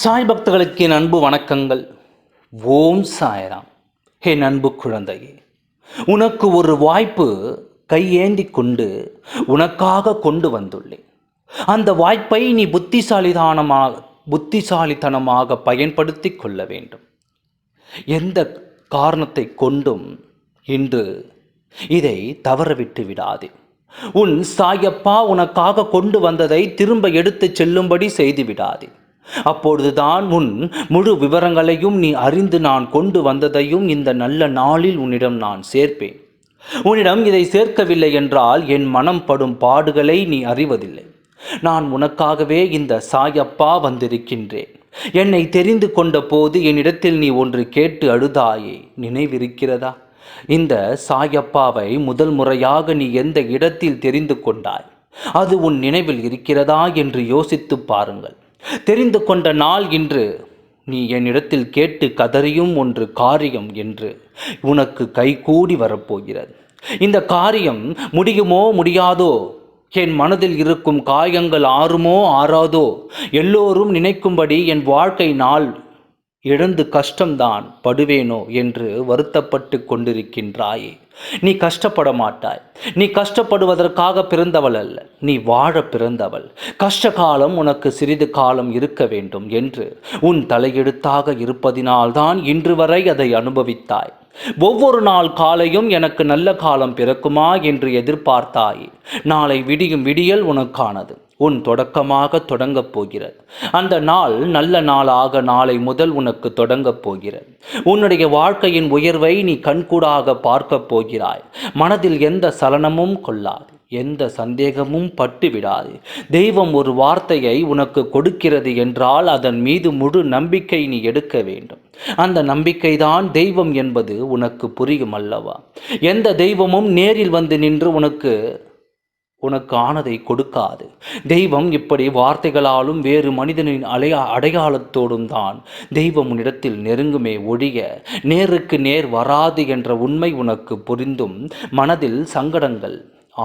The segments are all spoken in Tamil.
சாய் பக்தர்களுக்கு என் அன்பு வணக்கங்கள். ஓம் சாய்ராம். என் அன்பு குழந்தையே உனக்கு ஒரு வாய்ப்பு கையேந்தி கொண்டு உனக்காக கொண்டு வந்துள்ளேன். அந்த வாய்ப்பை நீ புத்திசாலிதானமாக புத்திசாலித்தனமாக பயன்படுத்தி கொள்ள வேண்டும். எந்த காரணத்தை கொண்டும் இன்று இதை தவறவிட்டு விடாதே. உன் சாயப்பா உனக்காக கொண்டு வந்ததை திரும்ப எடுத்துச் செல்லும்படி செய்து விடாதே. அப்பொழுதுதான் உன் முழு விவரங்களையும் நீ அறிந்து நான் கொண்டு வந்ததையும் இந்த நல்ல நாளில் உன்னிடம் நான் சேர்ப்பேன். உன்னிடம் இதை சேர்க்கவில்லை என்றால் என் மனம் படும் பாடுகளை நீ அறிவதில்லை. நான் உனக்காகவே இந்த சாயப்பா வந்திருக்கின்றேன். என்னை தெரிந்து கொண்ட போது என்னிடத்தில் நீ ஒன்று கேட்டு அழுதாயே நினைவிருக்கிறதா? இந்த சாயப்பாவை முதல் முறையாக நீ எந்த இடத்தில் தெரிந்து கொண்டாய்? அது உன் நினைவில் இருக்கிறதா என்று யோசித்து பாருங்கள். தெரிந்து கொண்ட நாள் இன்று நீ என்னிடத்தில் கேட்டு கதறியும் ஒன்று காரியம் என்று உனக்கு கைகூடி வரப்போகிறது. இந்த காரியம் முடியுமோ முடியாதோ? என் மனதில் இருக்கும் காயங்கள் ஆறுமோ ஆறாதோ? எல்லோரும் நினைக்கும்படி என் வாழ்க்கை நாள் இழந்து கஷ்டம்தான் படுவேனோ என்று வருத்தப்பட்டு கொண்டிருக்கின்றாயே. நீ கஷ்டப்பட மாட்டாய் நீ கஷ்டப்படுவதற்காக பிறந்தவள் அல்ல. நீ வாழ பிறந்தவள். கஷ்ட காலம் உனக்கு சிறிது காலம் இருக்க வேண்டும் என்று உன் தலையெழுத்தாக இருப்பதினால்தான் இன்று வரை அதை அனுபவித்தாய். ஒவ்வொரு நாள் காலையும் எனக்கு நல்ல காலம் பிறக்குமா என்று எதிர்பார்த்தாய். நாளை விடியும் விடியல் உனக்கானது. உன் தொடக்கமாக தொடங்கப் போகிறது. அந்த நாள் நல்ல நாளாக நாளை முதல் உனக்கு தொடங்கப் போகிறது. உன்னுடைய வாழ்க்கையின் உயர்வை நீ கண்கூடாக பார்க்கப் போகிறாய். மனதில் எந்த சலனமும் கொள்ளாது எந்த சந்தேகமும் பட்டு விடாது தெய்வம் ஒரு வார்த்தையை உனக்கு கொடுக்கிறது என்றால் அதன் மீது முழு நம்பிக்கை நீ எடுக்க வேண்டும். அந்த நம்பிக்கைதான் தெய்வம் என்பது உனக்கு புரியும் அல்லவா? எந்த தெய்வமும் நேரில் வந்து நின்று உனக்கு உனக்கு ஆனதை கொடுக்காது. தெய்வம் இப்படி வார்த்தைகளாலும் வேறு மனிதனின் அலைய அடையாளத்தோடும் தான் தெய்வம் உன்னிடத்தில் நெருங்குமே ஒழிய நேருக்கு நேர் வராது என்ற உண்மை உனக்கு புரிந்தும் மனதில் சங்கடங்கள்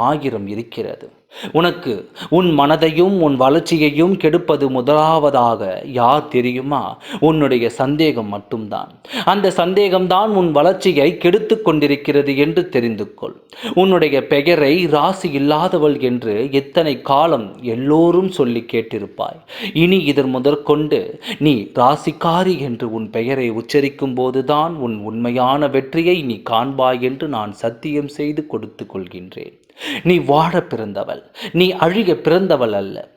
ஆயிரம் இருக்கிறது. உனக்கு உன் மனதையும் உன் வளர்ச்சியையும் கெடுப்பது முதலாவதாக யார் தெரியுமா? உன்னுடைய சந்தேகம் மட்டும்தான். அந்த சந்தேகம்தான் உன் வளர்ச்சியை கெடுத்து கொண்டிருக்கிறது என்று தெரிந்து கொள். உன்னுடைய பெயரை ராசி இல்லாதவள் என்று எத்தனை காலம் எல்லோரும் சொல்லி கேட்டிருப்பாய். இனி இதன் முதற்கொண்டு நீ ராசிக்காரி என்று உன் பெயரை உச்சரிக்கும் போதுதான் உன் உண்மையான வெற்றியை நீ காண்பாய் என்று நான் சத்தியம் செய்து கொடுத்து கொள்கின்றேன். நீ வாழ பிறந்தவள். நீ அழிய பிறந்தவள் அல்ல.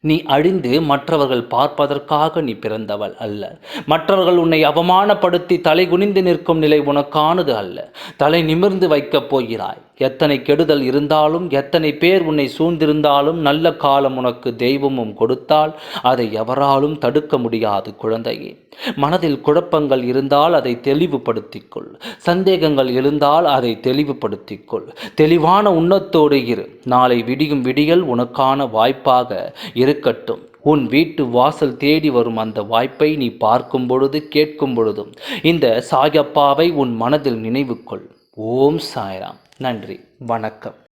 நீ அழிந்து மற்றவர்கள் பார்ப்பதற்காக நீ பிறந்தவள் அல்ல. மற்றவர்கள் உன்னை அவமானப்படுத்தி தலை குனிந்து நிற்கும் நிலை உனக்கானது அல்ல. தலை நிமிர்ந்து வைக்கப் போகிறாய். எத்தனை கெடுதல் இருந்தாலும் எத்தனை பேர் உன்னை சூழ்ந்திருந்தாலும் நல்ல காலம் உனக்கு தெய்வமும் கொடுத்தால் அதை எவராலும் தடுக்க முடியாது குழந்தையே. மனதில் குழப்பங்கள் இருந்தால் அதை தெளிவுபடுத்திக்கொள். சந்தேகங்கள் இருந்தால் அதை தெளிவுபடுத்திக்கொள். தெளிவான உண்ணத்தோடு இரு. நாளை விடியும் விடியல் உனக்கான வாய்ப்பாக இருக்கட்டும். உன் வீட்டு வாசல் தேடி வரும் அந்த வாய்ப்பை நீ பார்க்கும் பொழுது கேட்கும் பொழுதும். இந்த சாயப்பாவை உன் மனதில் நினைவுக்கொள் ஓம் சாய்ராம். நன்றி. வணக்கம்.